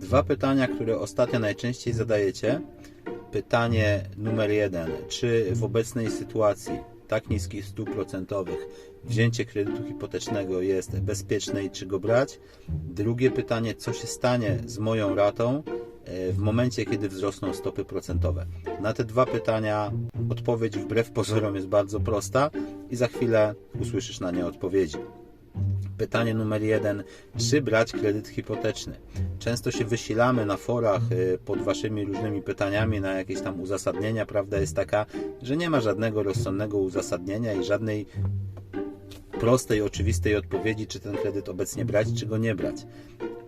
Dwa pytania, które ostatnio najczęściej zadajecie. Pytanie numer jeden. Czy w obecnej sytuacji tak niskich stóp procentowych wzięcie kredytu hipotecznego jest bezpieczne i czy go brać? Drugie pytanie, co się stanie z moją ratą e, w momencie, kiedy wzrosną stopy procentowe? Na te dwa pytania odpowiedź wbrew pozorom jest bardzo prosta i za chwilę usłyszysz na nie odpowiedzi. Pytanie numer jeden. Czy brać kredyt hipoteczny? Często się wysilamy na forach y, pod waszymi różnymi pytaniami na jakieś tam uzasadnienia. Prawda jest taka, że nie ma żadnego rozsądnego uzasadnienia i żadnej prostej, oczywistej odpowiedzi, czy ten kredyt obecnie brać, czy go nie brać.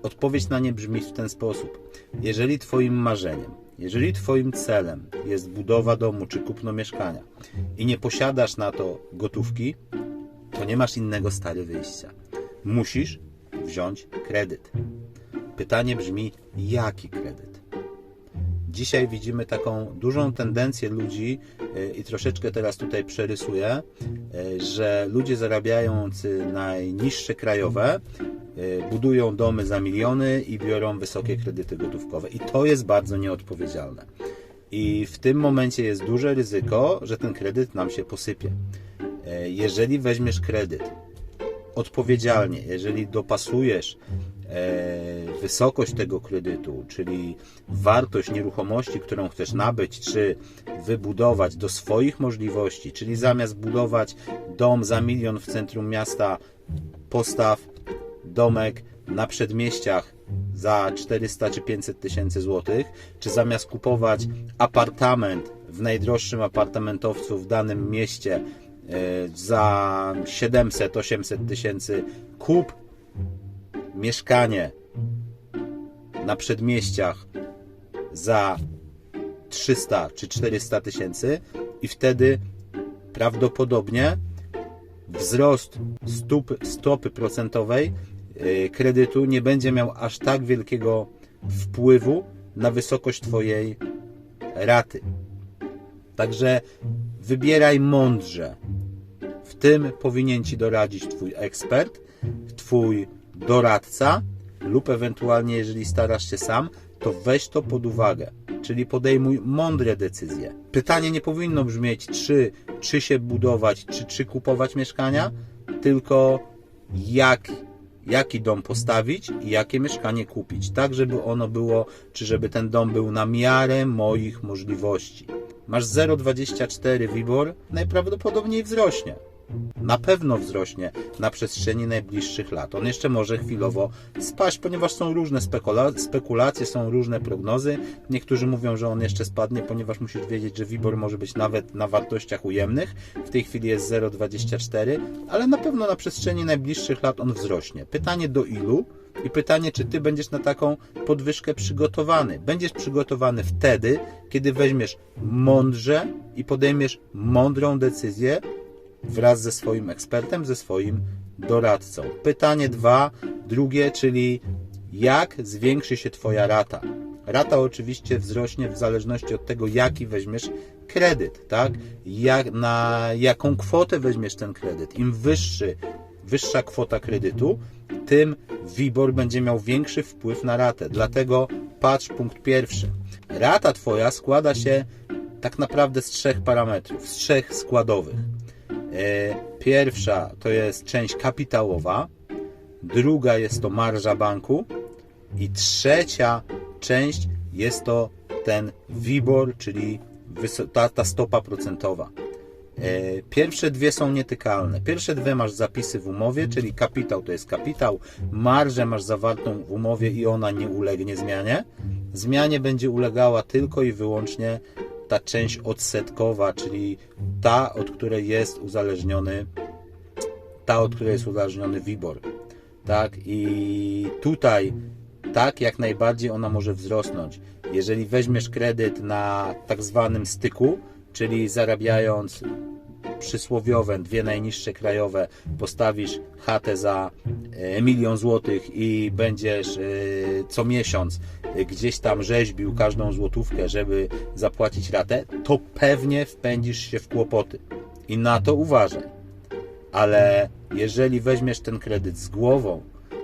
Odpowiedź na nie brzmi w ten sposób. Jeżeli Twoim marzeniem, jeżeli Twoim celem jest budowa domu czy kupno mieszkania i nie posiadasz na to gotówki, to nie masz innego stary wyjścia. Musisz wziąć kredyt. Pytanie brzmi, jaki kredyt? Dzisiaj widzimy taką dużą tendencję ludzi yy, i troszeczkę teraz tutaj przerysuję, yy, że ludzie zarabiający najniższe krajowe yy, budują domy za miliony i biorą wysokie kredyty gotówkowe. I to jest bardzo nieodpowiedzialne. I w tym momencie jest duże ryzyko, że ten kredyt nam się posypie. Jeżeli weźmiesz kredyt odpowiedzialnie, jeżeli dopasujesz e, wysokość tego kredytu, czyli wartość nieruchomości, którą chcesz nabyć czy wybudować do swoich możliwości, czyli zamiast budować dom za milion w centrum miasta, postaw domek na przedmieściach za 400 czy 500 tysięcy złotych, czy zamiast kupować apartament w najdroższym apartamentowcu w danym mieście za 700-800 tysięcy, kup mieszkanie na przedmieściach za 300 czy 400 tysięcy i wtedy prawdopodobnie wzrost stóp, stopy procentowej y, kredytu nie będzie miał aż tak wielkiego wpływu na wysokość Twojej raty. Także wybieraj mądrze. W tym powinien Ci doradzić Twój ekspert, Twój doradca lub ewentualnie, jeżeli starasz się sam, to weź to pod uwagę, czyli podejmuj mądre decyzje. Pytanie nie powinno brzmieć, czy, czy się budować, czy, czy kupować mieszkania, tylko jak, jaki dom postawić i jakie mieszkanie kupić, tak żeby ono było, czy żeby ten dom był na miarę moich możliwości. Masz 0,24 WIBOR, najprawdopodobniej wzrośnie na pewno wzrośnie na przestrzeni najbliższych lat. On jeszcze może chwilowo spaść, ponieważ są różne spekula spekulacje, są różne prognozy. Niektórzy mówią, że on jeszcze spadnie, ponieważ musisz wiedzieć, że WIBOR może być nawet na wartościach ujemnych. W tej chwili jest 0,24, ale na pewno na przestrzeni najbliższych lat on wzrośnie. Pytanie do ilu? I pytanie, czy ty będziesz na taką podwyżkę przygotowany? Będziesz przygotowany wtedy, kiedy weźmiesz mądrze i podejmiesz mądrą decyzję, wraz ze swoim ekspertem, ze swoim doradcą. Pytanie dwa, drugie, czyli jak zwiększy się Twoja rata? Rata oczywiście wzrośnie w zależności od tego, jaki weźmiesz kredyt, tak? Jak, na jaką kwotę weźmiesz ten kredyt. Im wyższy, wyższa kwota kredytu, tym WIBOR będzie miał większy wpływ na ratę. Dlatego patrz punkt pierwszy. Rata Twoja składa się tak naprawdę z trzech parametrów, z trzech składowych. E, Pierwsza to jest część kapitałowa, druga jest to marża banku i trzecia część jest to ten WIBOR, czyli ta, ta stopa procentowa. E, Pierwsze dwie są nietykalne. Pierwsze dwie masz zapisy w umowie, czyli kapitał to jest kapitał, marżę masz zawartą w umowie i ona nie ulegnie zmianie. Zmianie będzie ulegała tylko i wyłącznie ta część odsetkowa, czyli ta, od której jest uzależniony ta, od której jest uzależniony WIBOR. Tak? I tutaj tak jak najbardziej ona może wzrosnąć. Jeżeli weźmiesz kredyt na tak zwanym styku, czyli zarabiając przysłowiowe, dwie najniższe krajowe, postawisz chatę za e, milion złotych i będziesz e, co miesiąc e, gdzieś tam rzeźbił każdą złotówkę, żeby zapłacić ratę, to pewnie wpędzisz się w kłopoty. I na to uważaj. Ale jeżeli weźmiesz ten kredyt z głową,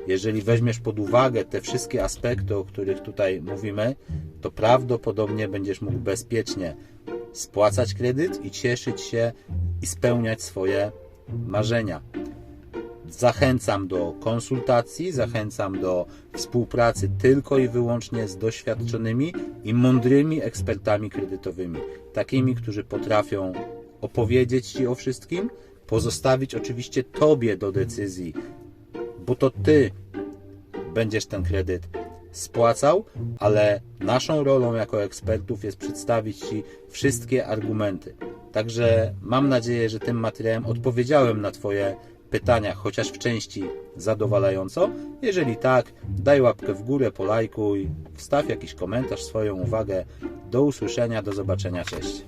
Jeżeli weźmiesz pod uwagę te wszystkie aspekty, o których tutaj mówimy, to prawdopodobnie będziesz mógł bezpiecznie spłacać kredyt i cieszyć się i spełniać swoje marzenia. Zachęcam do konsultacji, zachęcam do współpracy tylko i wyłącznie z doświadczonymi i mądrymi ekspertami kredytowymi. Takimi, którzy potrafią opowiedzieć Ci o wszystkim, pozostawić oczywiście Tobie do decyzji, bo to Ty będziesz ten kredyt spłacał, ale naszą rolą jako ekspertów jest przedstawić Ci wszystkie argumenty. Także mam nadzieję, że tym materiałem odpowiedziałem na Twoje pytania, chociaż w części zadowalająco. Jeżeli tak, daj łapkę w górę, polajkuj, wstaw jakiś komentarz, swoją uwagę. Do usłyszenia, do zobaczenia, cześć.